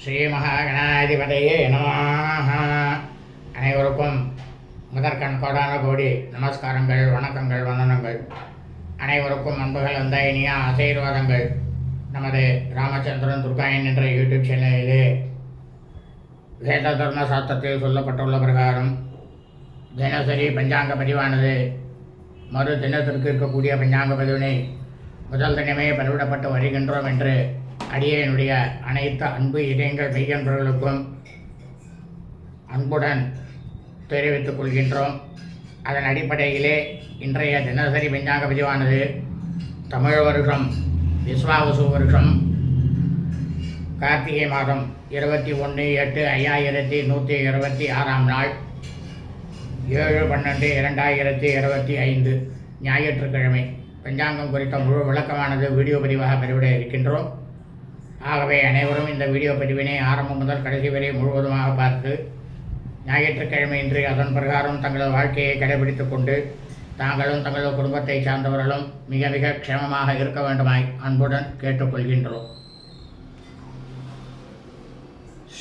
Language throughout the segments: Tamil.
ஸ்ரீ மகாகணாதிபதையே நம அனைவருக்கும் முதற்கண் கோடான கோடி நமஸ்காரங்கள் வணக்கங்கள் வந்தனங்கள். அனைவருக்கும் அன்புகள் அந்த இனிய ஆசீர்வாதங்கள். நமது ராமச்சந்திரன் துர்காயன் என்ற யூடியூப் சேனலிலே வேத தர்ம சாஸ்திரத்தில் சொல்லப்பட்டுள்ள பிரகாரம் தினசரி பஞ்சாங்க பதிவானது. மறு தினத்திற்கு இருக்கக்கூடிய பஞ்சாங்க பதிவினை முதல் தினமே பதிவிடப்பட்டு வருகின்றோம் என்று அடியனுடைய அனைத்து அன்பு இதயங்கள் மெய்யன்பர்களுக்கும் அன்புடன் தெரிவித்துக் கொள்கின்றோம். அதன் அடிப்படையிலே இன்றைய தினசரி பஞ்சாங்க பதிவானது தமிழ் வருஷம் விஸ்வாவசு வருஷம் கார்த்திகை மாதம் இருபத்தி ஒன்று எட்டு ஐயாயிரத்தி நூற்றி இருபத்தி ஆறாம் நாள் ஏழு பன்னெண்டு இரண்டாயிரத்தி இருபத்தி ஐந்து ஞாயிற்றுக்கிழமை. பஞ்சாங்கம் குறித்த முழு விளக்கமானது வீடியோ பதிவாக பதிவிட இருக்கின்றோம். ஆகவே அனைவரும் இந்த வீடியோ பதிவினை ஆரம்பம் முதல் கடைசி வரை முழுவதுமாக பார்த்து ஞாயிற்றுக்கிழமை இன்று அதன் பிரகாரம் தங்களது வாழ்க்கையை கடைபிடித்துக் கொண்டு தாங்களும் தங்களது குடும்பத்தை சார்ந்தவர்களும் மிக மிக க்ஷேமமாக இருக்க வேண்டுமாய் அன்புடன் கேட்டுக்கொள்கின்றோம்.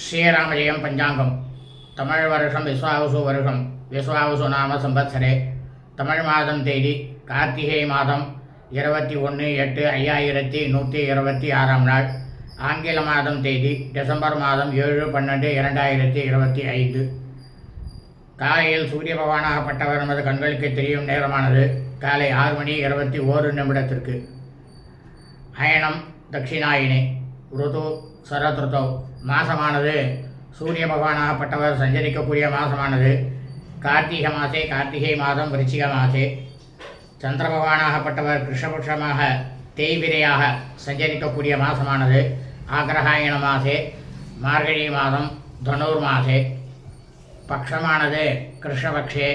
ஸ்ரீராமஜெயம் பஞ்சாங்கம். தமிழ் வருஷம் விஸ்வாவசு வருஷம். விஸ்வாவசு நாம சம்பத்சரே. தமிழ் மாதம் தேதி கார்த்திகை மாதம் இருபத்தி ஒன்று எட்டு ஐயாயிரத்தி நூற்றி இருபத்தி ஆறாம் நாள். ஆங்கில மாதம் தேதி டிசம்பர் மாதம் ஏழு பன்னெண்டு இரண்டாயிரத்தி இருபத்தி ஐந்து. காலையில் சூரிய பகவானாகப்பட்டவர் நமது கண்களுக்கு தெரியும் நேரமானது காலை ஆறு மணி இருபத்தி ஓரு நிமிடத்திற்கு. அயனம் தட்சிணாயினே ருது சரத்ருதோ மாசமானது. சூரிய பகவானாகப்பட்டவர் சஞ்சரிக்கக்கூடிய மாசமானது. கார்த்திகை மாசே கார்த்திகை மாதம் விருச்சிக மாசே. சந்திர பகவானாகப்பட்டவர் கிருஷ்ணபட்சமாக தேய்விரையாக சஞ்சரிக்கக்கூடிய மாசமானது. ஆக்ரஹாயண மாசே மார்கழி மாதம் தனூர் மாசே பக்ஷமானது கிருஷ்ணபக்ஷே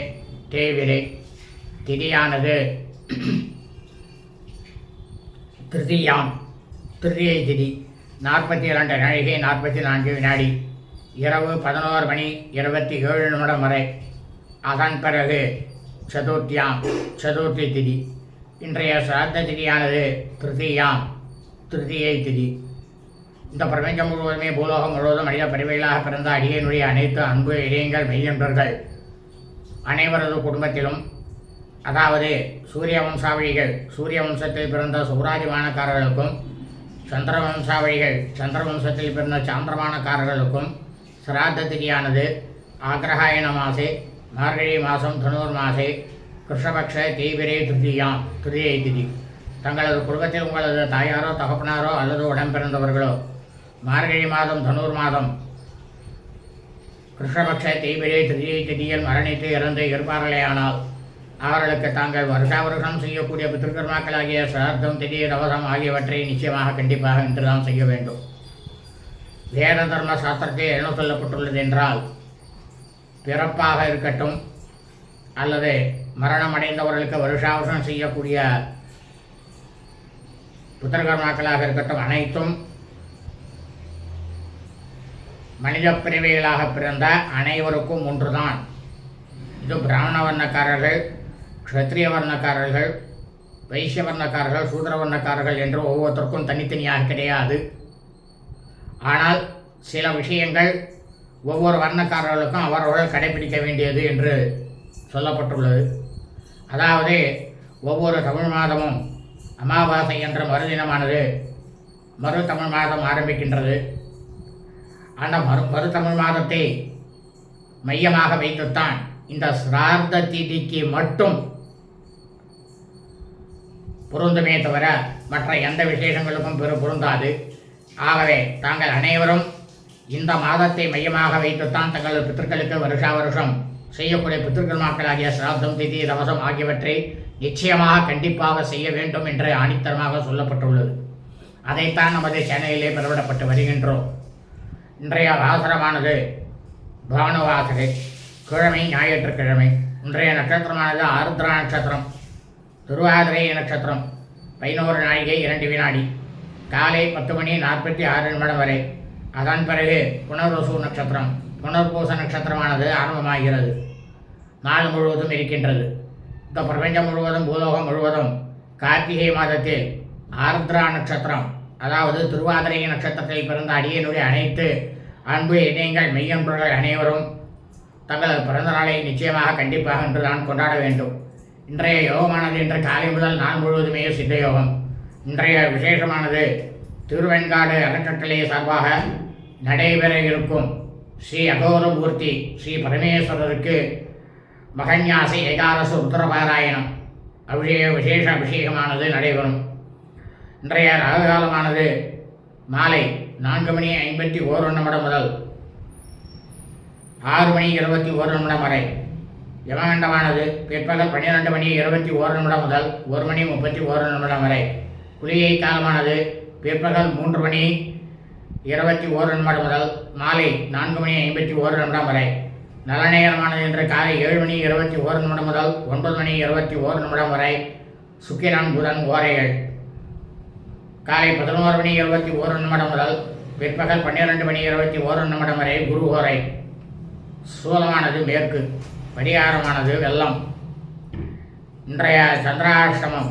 தேவிரை திதியானது திருதியாம் திருதியை திதி நாற்பத்தி இரண்டு நாழிகை நாற்பத்தி நான்கு வினாடி இரவு பதினோரு மணி இருபத்தி ஏழு நிமிடம் வரை அதன் பிறகு சதுர்த்தியாம் சதுர்த்தி திதி. இன்றைய சிராத்த திதியானது திருதியாம் திருதியை திதி. இந்த பிரபஞ்சம் முழுவதுமே பூலோகம் முழுவதும் மனித பரிவைகளாக பிறந்த அடியனுடைய அனைத்து அன்பு இதயங்கள் மெய்யன்பர்கள் அனைவரது குடும்பத்திலும் அதாவது சூரிய வம்சாவழிகள் சூரிய வம்சத்தில் பிறந்த சௌராதிமானக்காரர்களுக்கும் சந்திர வம்சாவழிகள் சந்திர வம்சத்தில் பிறந்த சாந்திரமானக்காரர்களுக்கும் சிராத்த திதியானது ஆக்ரஹாயண மாசே மார்கழி மாதம் தனூர் மாசே கிருஷ்ணபக்ஷ தீவிரே திருதியாம் திருதியை திதி. தங்களது குடும்பத்தில் உங்களது தாயாரோ தகப்பனாரோ அல்லது உடன்பிறந்தவர்களோ மார்கழி மாதம் தனூர் மாதம். கிருஷ்ணபக்ஷ தீவிரே திருதியை திதியில் மரணித்து இறந்து இருப்பார்களேயானால் அவர்களுக்கு தாங்கள் வருஷா வருஷம் செய்யக்கூடிய பித்திருக்கர்மாக்களாகிய சிரார்த்தம் திதி ரவசம் ஆகியவற்றை நிச்சயமாக கண்டிப்பாக இன்றுதான் செய்ய வேண்டும். வேத தர்ம சாஸ்திரத்தில் என்ன சொல்லப்பட்டுள்ளது என்றால் பிறப்பாக இருக்கட்டும் அல்லது மரணம் அடைந்தவர்களுக்கு வருஷாவசம் செய்யக்கூடிய புத்திரகர்மாக்களாக இருக்கட்டும் அனைத்தும் மனித பிரிவுகளாக பிறந்த அனைவருக்கும் ஒன்றுதான். இது பிராமண வர்ணக்காரர்கள் க்ஷத்ரிய வர்ணக்காரர்கள் வைசிய வர்ணக்காரர்கள் சூதர வர்ணக்காரர்கள் என்று ஒவ்வொருத்தருக்கும் தனித்தனியாக கிடையாது. ஆனால் சில விஷயங்கள் ஒவ்வொரு வர்ணக்காரர்களுக்கும் அவரவர்கள் கடைபிடிக்க வேண்டியது என்று சொல்லப்பட்டுள்ளது. அதாவது ஒவ்வொரு தமிழ் மாதமும் அமாவாசை என்ற மறுதினமானது மறு தமிழ் மாதம் ஆரம்பிக்கின்றது. அந்த மறு மறு தமிழ் மாதத்தை மையமாக வைத்துத்தான் இந்த சிரார்த்த திதிக்கு மட்டும் பொருந்துமே தவிர மற்ற எந்த விசேஷங்களுக்கும் பெரு பொருந்தாது. ஆகவே தாங்கள் அனைவரும் இந்த மாதத்தை மையமாக வைத்துத்தான் தங்கள் பித்தர்களுக்கு வருஷா வருஷம் செய்யக்கூடிய பித்திருக்கர்மாக்களாகிய சிராத்தம் திதி தவசம் ஆகியவற்றை நிச்சயமாக கண்டிப்பாக செய்ய வேண்டும் என்று ஆணித்தரமாக சொல்லப்பட்டுள்ளது. அதைத்தான் நமது சேனலிலே பெறவிடப்பட்டு வருகின்றோம். இன்றைய வாசனமானது பானுவாசகை கிழமை ஞாயிற்றுக்கிழமை. இன்றைய நட்சத்திரமானது ஆருத்ரா நட்சத்திரம் துருவாதிரை நட்சத்திரம் பதினோரு நாழிகை இரண்டு வினாடி. காலை பத்து மணி நாற்பத்தி ஆறு நிமிடம் வரை. அதன் பிறகு புனர்வசு நட்சத்திரம் புனர்பூச நட்சத்திரமானது ஆரம்பமாகிறது. நாள் முழுவதும் இருக்கின்றது. இந்த பிரபஞ்சம் முழுவதும் பூலோகம் முழுவதும் கார்த்திகை மாதத்தில் ஆர்திரா நட்சத்திரம் அதாவது திருவாதிரை நட்சத்திரத்தில் பிறந்த அடியனுடைய அனைத்து அன்பு இணையங்கள் மெய்யன்பர்கள் அனைவரும் தங்களது பிறந்த நாளை நிச்சயமாக கண்டிப்பாக இன்று நான் கொண்டாட வேண்டும். இன்றைய யோகமானது இன்று காலை முதல் நாள் முழுவதுமே சித்த யோகம். இன்றைய விசேஷமானது திருவெண்காடு அறக்கட்டளை சார்பாக நடைபெற இருக்கும் ஸ்ரீ அகோரமூர்த்தி ஸ்ரீ பரமேஸ்வரருக்கு மகன்யாசி ஏகாதச உத்தரபாராயணம். அபிஷேக விசேஷ அபிஷேகமானது நடைபெறும். இன்றைய ராகுகாலமானது மாலை நான்கு மணி ஐம்பத்தி ஓரு நிமிடம் முதல் ஆறு மணி இருபத்தி ஒரு நிமிடம் வரை. யமகண்டமானது பிற்பகல் பன்னிரெண்டு மணி இருபத்தி ஓரு நிமிடம் முதல் ஒரு மணி முப்பத்தி ஓரு நிமிடம் வரை. குளிகை காலமானது பிற்பகல் மூன்று மணி இருபத்தி ஓரு நிமிடம் முதல் மாலை நான்கு மணி ஐம்பத்தி ஓரு நிமிடம் வரை. நல்ல நேரமானது இன்று காலை ஏழு மணி இருபத்தி ஓரு நிமிடம் முதல் ஒன்பது மணி இருபத்தி ஓரு நிமிடம் வரை. சுக்கிரன் புதன் ஓரைகள். காலை பதினோரு மணி இருபத்தி ஓரு நிமிடம் முதல் பிற்பகல் பன்னிரெண்டு மணி இருபத்தி ஓரு நிமிடம் வரை குருகோரை சூலமானது மேற்கு பரிகாரமானது வெள்ளம். இன்றைய சந்திராஷ்டமம்.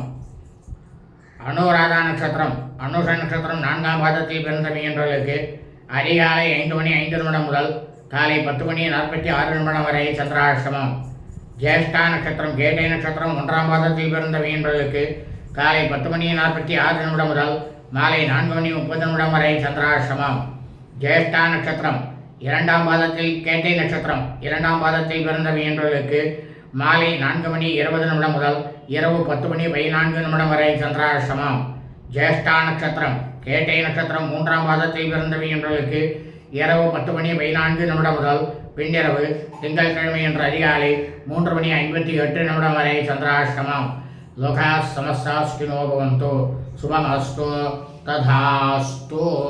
அனுராதா நட்சத்திரம். அனுஷ நட்சத்திரம் நான்காம் பாதத்தில் பிறந்த மீனவர்களுக்கு அதிகாலை ஐந்து மணி ஐந்து நிமிடம் முதல் காலை பத்து மணி நாற்பத்தி ஆறு நிமிடம் வரை சந்திராஷ்டமம். ஜேஷ்டா நட்சத்திரம் கேட்டை நட்சத்திரம் ஒன்றாம் பாதத்தில் பிறந்த மீனவர்களுக்கு காலை பத்து மணி நாற்பத்தி ஆறு நிமிடம் முதல் மாலை நான்கு மணி முப்பது நிமிடம் வரை சந்திராசிரமம். ஜேஷ்டா நட்சத்திரம். இரண்டாம் பாதத்தில் கேட்டை நட்சத்திரம். இரண்டாம் பாதத்தில் பிறந்த மீனவர்களுக்கு மாலை நான்கு மணி இருபது நிமிடம் முதல் இரவு பத்து மணி பதினான்கு நிமிடம் வரை சந்திராசிரமம். ஜேஷ்டா நட்சத்திரம். கேட்டை நட்சத்திரம் மூன்றாம் பாதத்தில் பிறந்த மீனவர்களுக்கு இரவு பத்து மணி பதினான்கு நிமிடம் முதல் பின்னிரவு திங்கட்கிழமை என்ற அதிகாலை மூன்று மணி ஐம்பத்தி எட்டு நிமிடம் வரை சந்திராசிரமம். లోకా సమస్యాష్టినో భవంతు. శుభమస్తు. తథాస్తు.